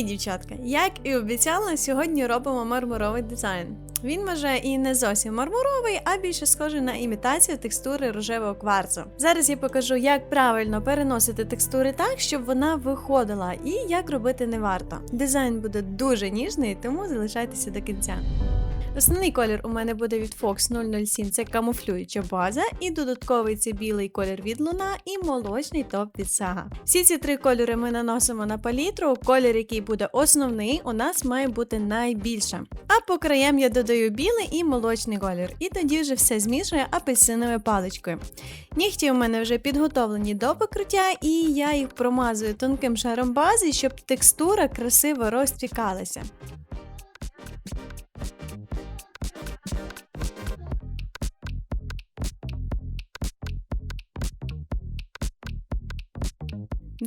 Привіт, дівчатка! Як і обіцяла, сьогодні робимо мармуровий дизайн. Він може і не зовсім мармуровий, а більше схожий на імітацію текстури рожевого кварцу. Зараз я покажу, як правильно переносити текстури так, щоб вона виходила, і як робити не варто. Дизайн буде дуже ніжний, тому залишайтеся до кінця. Основний колір у мене буде від Fox 007, це камуфлююча база, і додатковий це білий колір від луна і молочний топ від сага. Всі ці три кольори ми наносимо на палітру. Колір, який буде основний, у нас має бути найбільше. А по краям я додаю білий і молочний колір, і тоді вже все змішую апельсиновою паличкою. Нігті у мене вже підготовлені до покриття, і я їх промазую тонким шаром бази, щоб текстура красиво розтікалася.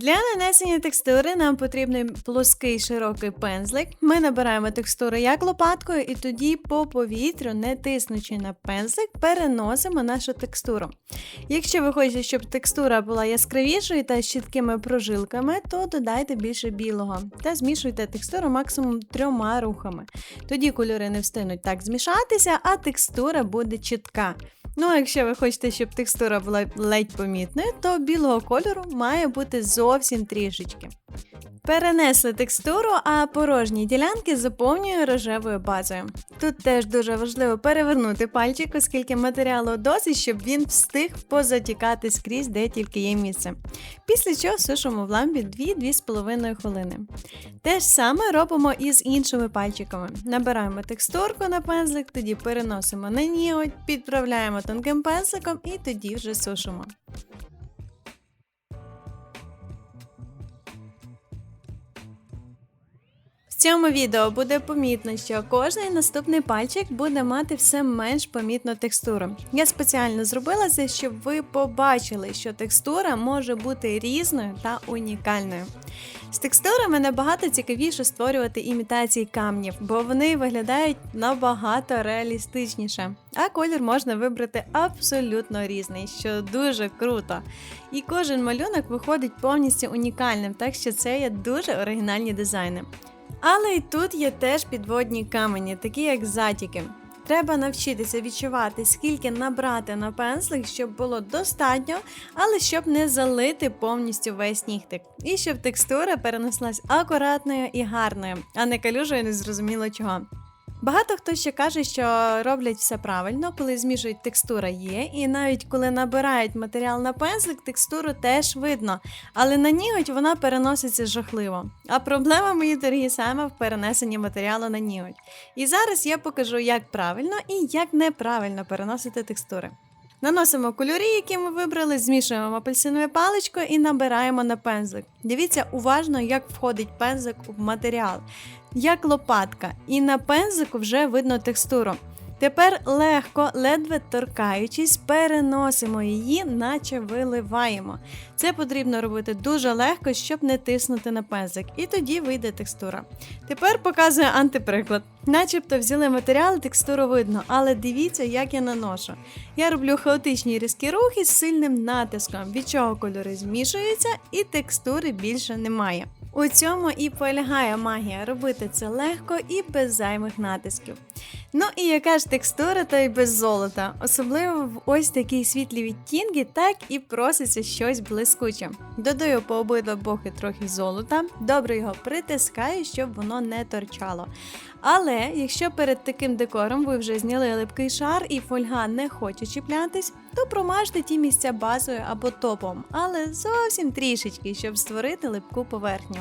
Для нанесення текстури нам потрібний плоский широкий пензлик. Ми набираємо текстуру як лопаткою, і тоді по повітрю, не тиснучи на пензлик, переносимо нашу текстуру. Якщо ви хочете, щоб текстура була яскравішою та з чіткими прожилками, то додайте більше білого та змішуйте текстуру максимум трьома рухами. Тоді кольори не встигнуть так змішатися, а текстура буде чітка. Ну, а якщо ви хочете, щоб текстура була ледь помітною, то білого кольору має бути зовсім трішечки. Перенесли текстуру, а порожні ділянки заповнюю рожевою базою. Тут теж дуже важливо перевернути пальчик, оскільки матеріалу досить, щоб він встиг позатікати скрізь, де тільки є місце. Після чого сушимо в лампі 2-2,5 хвилини. Те ж саме робимо і з іншими пальчиками. Набираємо текстурку на пензлик, тоді переносимо на ніготь, підправляємо тонким пензликом і тоді вже сушимо. Цьому відео буде помітно, що кожний наступний пальчик буде мати все менш помітну текстуру. Я спеціально зробила це, щоб ви побачили, що текстура може бути різною та унікальною. З текстурами набагато цікавіше створювати імітації камнів, бо вони виглядають набагато реалістичніше. А колір можна вибрати абсолютно різний, що дуже круто. І кожен малюнок виходить повністю унікальним, так що це є дуже оригінальні дизайни. Але й тут є теж підводні камені, такі як затіки. Треба навчитися відчувати, скільки набрати на пензлик, щоб було достатньо, але щоб не залити повністю весь нігтик. І щоб текстура перенеслась акуратною і гарною, а не калюжою незрозуміло чого. Багато хто ще каже, що роблять все правильно, коли змішують текстура є, і навіть коли набирають матеріал на пензлик, текстуру теж видно, але на ніготь вона переноситься жахливо. А проблема, мої дорогі, саме в перенесенні матеріалу на ніготь. І зараз я покажу, як правильно і як неправильно переносити текстури. Наносимо кольори, які ми вибрали, змішуємо апельсиновою паличкою і набираємо на пензлик. Дивіться уважно, як входить пензлик в матеріал, як лопатка, і на пензлику вже видно текстуру. Тепер легко, ледве торкаючись, переносимо її, наче виливаємо. Це потрібно робити дуже легко, щоб не тиснути на пензлик, і тоді вийде текстура. Тепер показую антиприклад. Начебто взяли матеріал, текстуру видно, але дивіться, як я наношу. Я роблю хаотичні різкі рухи з сильним натиском, від чого кольори змішуються і текстури більше немає. У цьому і полягає магія робити це легко і без зайвих натисків. Ну і яка ж текстура, то й без золота, особливо в ось такій світлі відтінки, так і проситься щось блискуче. Додаю по обидва боки трохи золота, добре його притискаю, щоб воно не торчало. Але якщо перед таким декором ви вже зняли липкий шар і фольга не хоче чіплятись, то промажте ті місця базою або топом, але зовсім трішечки, щоб створити липку поверхню.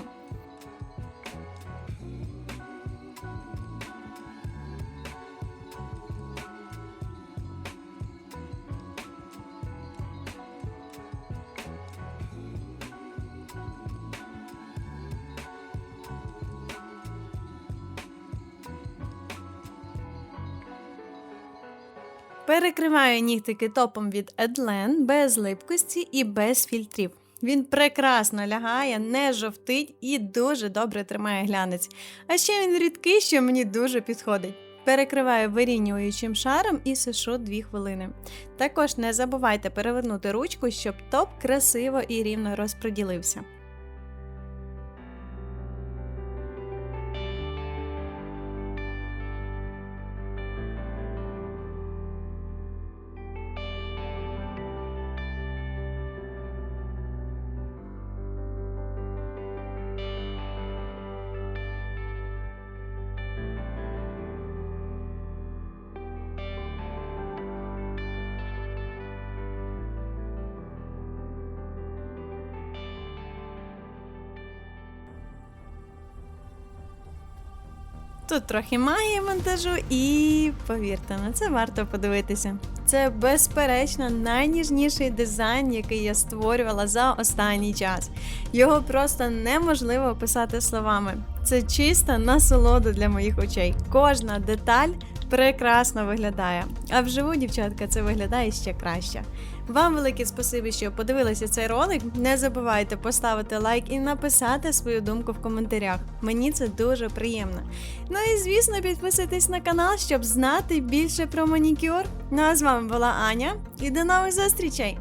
Перекриваю нігтики топом від Edlen без липкості і без фільтрів. Він прекрасно лягає, не жовтить і дуже добре тримає глянець. А ще він рідкий, що мені дуже підходить. Перекриваю вирівнюючим шаром і сушу 2 хвилини. Також не забувайте перевернути ручку, щоб топ красиво і рівно розподілився. Тут трохи магії монтажу, і повірте, на це варто подивитися. Це безперечно найніжніший дизайн, який я створювала за останній час. Його просто неможливо описати словами. Це чиста насолода для моїх очей. Кожна деталь прекрасно виглядає. А вживу, дівчатка, це виглядає ще краще. Вам велике спасибі, що подивилися цей ролик. Не забувайте поставити лайк і написати свою думку в коментарях. Мені це дуже приємно. Ну і звісно, підписуйтесь на канал, щоб знати більше про манікюр. Ну а з вами була Аня і до нових зустрічей!